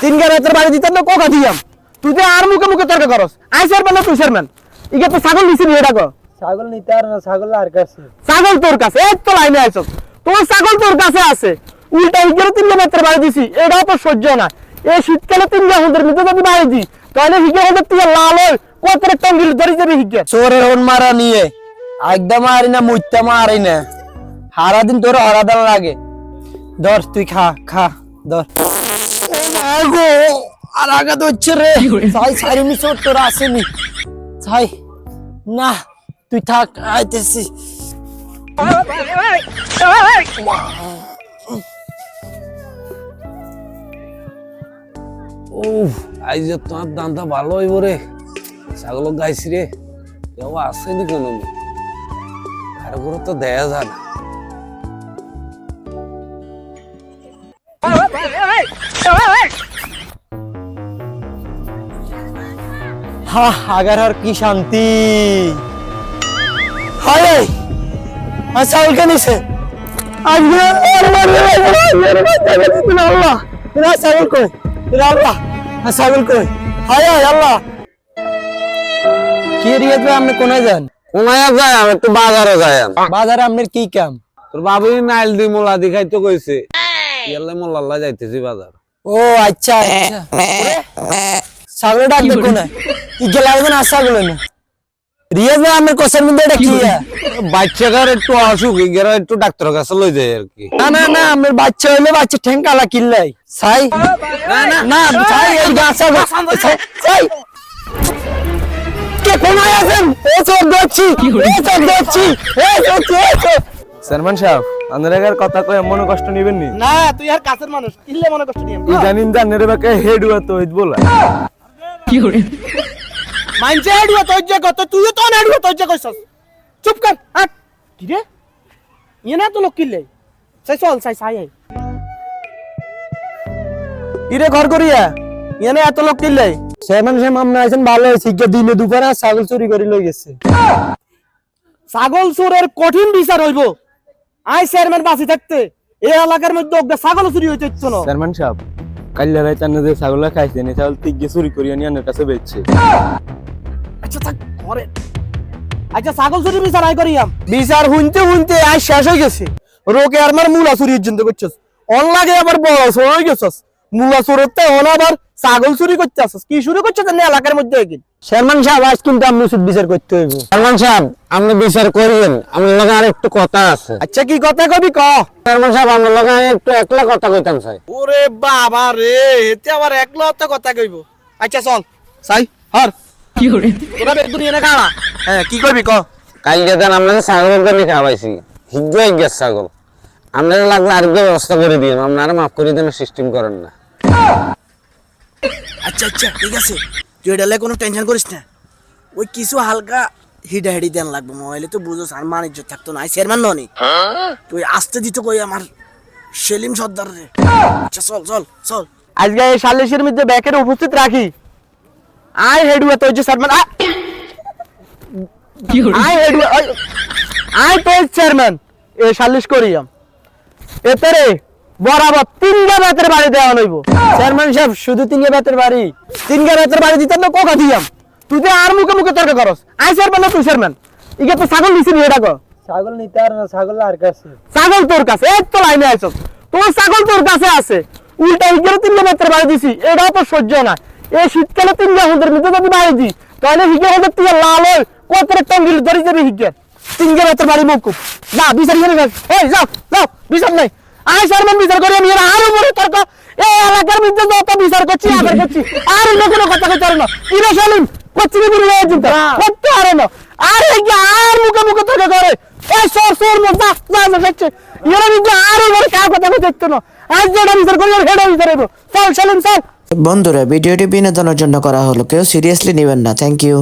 তিন গা রাতের বাড়ি দিতাম না কোকা দিয়াম। তুই তো আর মুখে মুখে তর্ক করস। আই চেয়ারম্যান না তুই চেয়ারম্যান? ইগে তো ছাগল দিছিস এটা কো ছাগল নিতে আর না ছাগল আর কাছে। ছাগল তোর কাছে এই তো লাইনে আইছস। তোর ছাগল তোর কাছে আছে। উল্টা হিগের তিন রাতের বাড়ি দিছি এটাও তো সহ্য না। এই শীতকালে তিন গা হুদের মধ্যে যদি বাড়ি দি তাহলে হিগে হুদের তুই লাল হই কত টঙ্গিল ধরে যাবে হিগে? চোরের হন মারা নিয়ে একদম মারি না মুইতা মারি না। সারা দিন তোর হরাদান লাগে। ধর তুই খা খা ধর। গো আর আঘাত হচ্ছে রে। চাই সারি মিশর তোর আসেনি। চাই না তুই থাক আইতেছি। ও আজ যে তোমার দামটা ভালো হইব রে। ছাগল গাইছি রে। কেউ আসেনি কোনো আর করে তো দেয়া যায় না। হা আগার আর কি শান্তি হায় হায় হায় কি বাজারে বাজারে আপনার কি কাম তোর বাবুই নাইল দি মোলা দিখাই তো কইছে ইয়ালে যাইতেছি বাজার ও আচ্ছা আচ্ছা ছাগল কি ছাগল না রিয়াজ ভাই আপনার কোসের মধ্যে এটা কি বাচ্চাকার একটু অসুখ এরা একটু ডাক্তারের কাছে লই যায় আর কি। না না না আমার বাচ্চা হইলে বাচ্চা ঠ্যাং কালা কিল্লাই। ছাই। না না না ছাই এই গাছা ছাই কে কোনায় আছেন? ও সব দেখছি ও দেখছি সাহেব আপনার এগার কথা কয়ে মনে কষ্ট নিবেন নি? না তুই আর কাছের মানুষ কিনলে মনে কষ্ট জানের বাকে হেড হইত বলা। মাইনছে হেডুয়া তোর যে কত তুইও তো হেডুয়া তোর যে কইছস। চুপ কর হাট কি রে? ইয়ে না তো লোক কিনলে সাই চল সাই সাই আই ইরে ঘর করিয়া? ইয়ে না এত লোক চেয়ারম্যান সাহেব আমরা আছেন ভালো দিনে দুপুরে ছাগল চুরি করে লই গেছে। ছাগল চোরের কঠিন বিচার হইব। আই চেয়ারম্যান বাঁচি থাকতে। এই এলাকার মধ্যে ছাগল চুরি হইতে চেয়ারম্যান সাহেব কাল্লা রায় আন্না যে ছাগল খাইছে নি ছাগল তিক গিয়ে চুরি করিয়া নিয়ে আনের কাছে বেচছে। আচ্ছা থাক করে আচ্ছা ছাগল চুরি বিচার আই করিয়াম বিচার হুনতে হুনতে আজ শেষ হয়ে গেছে। রোকে আর মার মূলা চুরি চিন্তা করছস। অন লাগে আবার বড় চোর হয়ে গেছস। মূলা চোরতে অন আবার ছাগল চুরি করতে আসছস কি শুরু করছস না এলাকার মধ্যে চেয়ারম্যান সাহেব আজ কিন্তু আপনি উচিত বিচার করতে হইব। সালমান সাহেব আপনি বিচার করিয়েন। আমার লগে আর একটু কথা আছে। আচ্ছা কি কথা কবি ক? সালমান সাহেব আমার লগে একটু একলা কথা কইতাম চাই ওরে বাবা রে এতে আবার একলা তো কথা কইব। আচ্ছা চল। সাই হর। কি করে? তোরা বেদুনি এনে খাওয়া? হ্যাঁ কি কইবি ক? কাল যেতেন আপনাদের ছাগলের জন্য খাওয়াইছি। হিজ্ঞ গেছে ছাগল। আপনারা লাগলে আরেক ব্যবস্থা করে দিন আপনারা মাফ করে দেন সিস্টেম করেন না। আচ্ছা আচ্ছা ঠিক আছে। তুই এটা কোনো টেনশন করিস না। ওই কিছু হালকা হিডা হিডি দেন লাগবে মোবাইলে তো বুঝোস আর মান ইজ্জত থাকতো না। চেয়ারম্যান ননি। তুই আসতে দিত কই আমার সেলিম সর্দার রে। আচ্ছা চল চল চল। আজকে এই সালিশের মধ্যে ব্যাকের উপস্থিত রাখি। আই হেডুয়া তো যে চেয়ারম্যান আই হেডুয়া আই তো চেয়ারম্যান। এ সালিশ করিয়াম। এতে রে বরাবর তিনটা বেতের বাড়ি দেওয়া নইব চেয়ারম্যান সাহেব শুধু তিন বেতের বাড়ি। তিনটা বেতের বাড়ি দিতাম না কোকা দিয়াম। তুই তো আর মুখে মুখে তর্ক করস। আই চেয়ারম্যান না তুই চেয়ারম্যান? ইগে তো ছাগল দিছিস এটা কর ছাগল নিতে আর না ছাগল আর কাছে। ছাগল তোর কাছে এই তো লাইনে আইছস। তোমার ছাগল তোর কাছে আছে। উল্টা হিগের তিন মেত্রের বাড়ি দিছি। এটাও তো সহ্য না। এই শীতকালে তিন হুদের মধ্যে যদি বাড়ি দি তাহলে হিগে হুদের তুই লাল হই কত টঙ্গিল ধরে যাবে হিগের তিন মেত্রের বাড়ি মুখ না বিচার করে যাও যাও বিচার নাই। আই বিচার করে আমি আর উপরে তর্ক। এই এলাকার মধ্যে যত বিচার করছি আবার করছি। আর কোনো কথা কইতে না। ইরে সালিম কি বুড়ি করতে পারে না। আর এই আর মুখে মুখে তর্ক করে এই সর সর মুখ এরা কিন্তু আর ওর কার কথা দেখতো না। আজ যেটা বিচার করি আর হেডা বিচার হইব। চল সালিম চল। বন্ধুরা ভিডিওটি বিনোদনের জন্য করা হলো। কেউ সিরিয়াসলি নেবেন না। Thank you